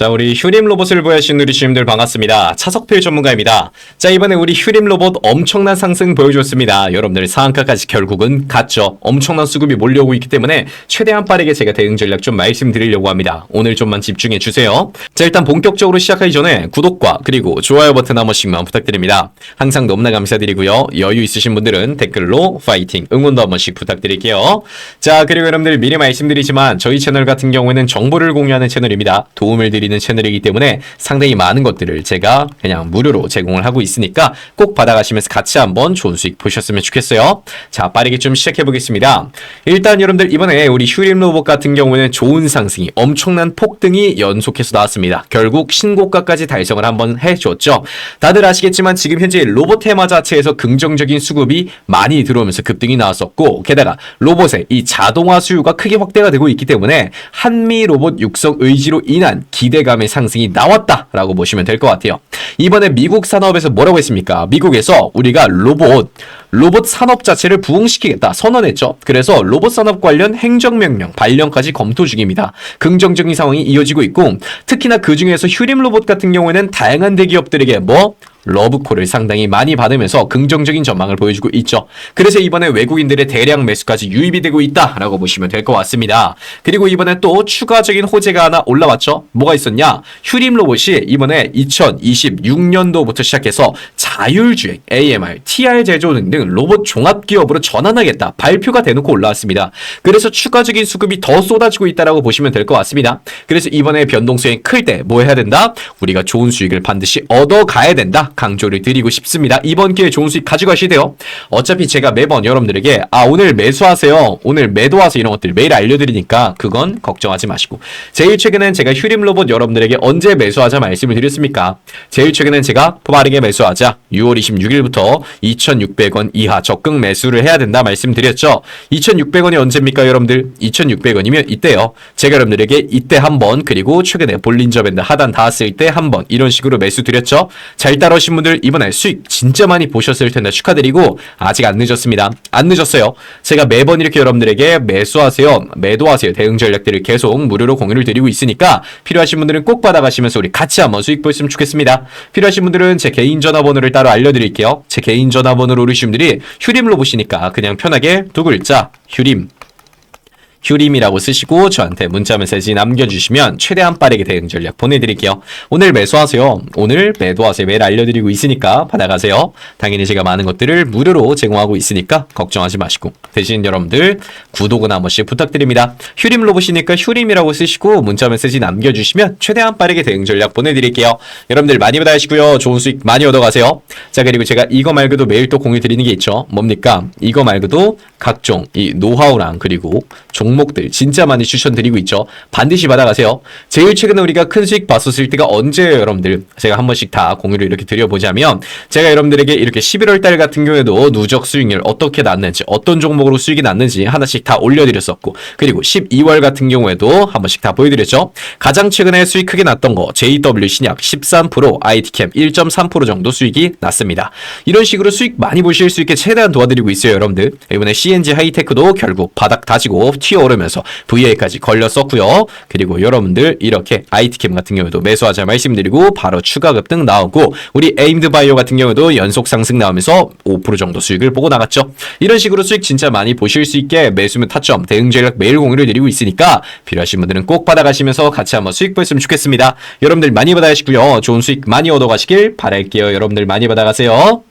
자, 우리 휴림 로봇을 보여주신 우리 주님들 반갑습니다. 차석필 전문가입니다. 자, 이번에 우리 휴림 로봇 엄청난 상승 보여줬습니다. 여러분들 상한가까지 결국은 갔죠. 엄청난 수급이 몰려오고 있기 때문에 최대한 빠르게 제가 대응 전략 좀 말씀드리려고 합니다. 오늘 좀만 집중해 주세요. 자, 일단 본격적으로 시작하기 전에 구독과 그리고 좋아요 버튼 한 번씩만 부탁드립니다. 항상 너무나 감사드리고요. 여유 있으신 분들은 댓글로 파이팅, 응원도 한 번씩 부탁드릴게요. 자, 그리고 여러분들 미리 말씀드리지만 저희 채널 같은 경우에는 정보를 공유하는 채널입니다. 도움을 드리 는 채널이기 때문에 상당히 많은 것들을 제가 그냥 무료로 제공을 하고 있으니까 꼭 받아가시면서 같이 한번 좋은 수익 보셨으면 좋겠어요. 자, 빠르게 좀 시작해 보겠습니다. 일단 여러분들 이번에 우리 휴림 로봇 같은 경우에는 좋은 상승이 엄청난 폭등이 연속해서 나왔습니다. 결국 신고가까지 달성을 한번 해줬죠. 다들 아시겠지만 지금 현재 로봇 테마 자체에서 긍정적인 수급이 많이 들어오면서 급등이 나왔었고 게다가 로봇의 이 자동화 수요가 크게 확대가 되고 있기 때문에 한미 로봇 육성 의지로 인한 기대 감의 상승이 나왔다라고 보시면 될 것 같아요. 이번에 미국 산업에서 뭐라고 했습니까? 미국에서 우리가 로봇 로봇 산업 자체를 부흥시키겠다 선언했죠. 그래서 로봇 산업 관련 행정명령 발령까지 검토 중입니다. 긍정적인 상황이 이어지고 있고 특히나 그 중에서 휴림 로봇 같은 경우에는 다양한 대기업들에게 뭐 러브콜을 상당히 많이 받으면서 긍정적인 전망을 보여주고 있죠. 그래서 이번에 외국인들의 대량 매수까지 유입이 되고 있다라고 보시면 될 것 같습니다. 그리고 이번에 또 추가적인 호재가 하나 올라왔죠. 뭐가 있었냐? 휴림 로봇이 이번에 2026년도부터 시작해서 자율주행, AMR, TR 제조 등등 로봇 종합 기업으로 전환하겠다 발표가 대놓고 올라왔습니다. 그래서 추가적인 수급이 더 쏟아지고 있다라고 보시면 될 것 같습니다. 그래서 이번에 변동성이 클 때 뭐 해야 된다? 우리가 좋은 수익을 반드시 얻어 가야 된다. 강조를 드리고 싶습니다. 이번 기회에 좋은 수익 가져가셔야 돼요. 어차피 제가 매번 여러분들에게 아 오늘 매수하세요. 오늘 매도하세요. 이런 것들 매일 알려드리니까 그건 걱정하지 마시고 제일 최근엔 제가 휴림 로봇 여러분들에게 언제 매수하자 말씀을 드렸습니까? 제일 최근엔 제가 빠르게 매수하자 6월 26일부터 2,600원 이하 적극 매수를 해야 된다 말씀드렸죠. 2,600원이 언제입니까 여러분들? 2,600원이면 이때요. 제가 여러분들에게 이때 한번 그리고 최근에 볼린저 밴드 하단 닿았을 때 한 번 이런 식으로 매수 드렸죠. 잘 따라오신 분들 이번에 수익 진짜 많이 보셨을 텐데 축하드리고 아직 안 늦었습니다. 안 늦었어요. 제가 매번 이렇게 여러분들에게 매수하세요, 매도하세요 대응 전략들을 계속 무료로 공유를 드리고 있으니까 필요하신 분들은 꼭 받아가시면서 우리 같이 한번 수익 보셨으면 좋겠습니다. 필요하신 분들은 제 개인 전화번호를 따로 알려드릴게요. 제 개인 전화번호로 오르신 분들이 휴림로 보시니까 그냥 편하게 두 글자 휴림 휴림이라고 쓰시고 저한테 문자 메시지 남겨주시면 최대한 빠르게 대응 전략 보내드릴게요. 오늘 매수하세요. 오늘 매도하세요. 매일 알려드리고 있으니까 받아가세요. 당연히 제가 많은 것들을 무료로 제공하고 있으니까 걱정하지 마시고 대신 여러분들 구독은 한 번씩 부탁드립니다. 휴림 로봇이니까 휴림이라고 쓰시고 문자 메시지 남겨주시면 최대한 빠르게 대응 전략 보내드릴게요. 여러분들 많이 받아가시고요. 좋은 수익 많이 얻어가세요. 자 그리고 제가 이거 말고도 매일 또 공유 드리는 게 있죠. 뭡니까? 이거 말고도 각종 이 노하우랑 그리고 종목들 진짜 많이 추천드리고 있죠. 반드시 받아가세요. 제일 최근에 우리가 큰 수익 봤었을 때가 언제예요, 여러분들? 제가 한 번씩 다 공유를 이렇게 드려보자면 제가 여러분들에게 이렇게 11월 달 같은 경우에도 누적 수익률 어떻게 났는지 어떤 종목으로 수익이 났는지 하나씩 다 올려드렸었고 그리고 12월 같은 경우에도 한 번씩 다 보여드렸죠. 가장 최근에 수익 크게 났던 거 JW 신약 13% IT캠 1.3% 정도 수익이 났 습니다. 이런 식으로 수익 많이 보실 수 있게 최대한 도와드리고 있어요, 여러분들. 이번에 CNG 하이테크도 결국 바닥 다지고 튀어오르면서 VA까지 걸렸었고요. 그리고 여러분들 이렇게 IT캠 같은 경우에도 매수하자 말씀드리고 바로 추가 급 등 나오고 우리 에임드 바이오 같은 경우도 연속 상승 나오면서 5% 정도 수익을 보고 나갔죠. 이런 식으로 수익 진짜 많이 보실 수 있게 매수면 타점 대응 전략 매일 공유를 드리고 있으니까 필요하신 분들은 꼭 받아가시면서 같이 한번 수익 보셨으면 좋겠습니다. 여러분들 많이 받아가시고요. 좋은 수익 많이 얻어가시길 바랄게요. 여러분들 많이 받아 가세요.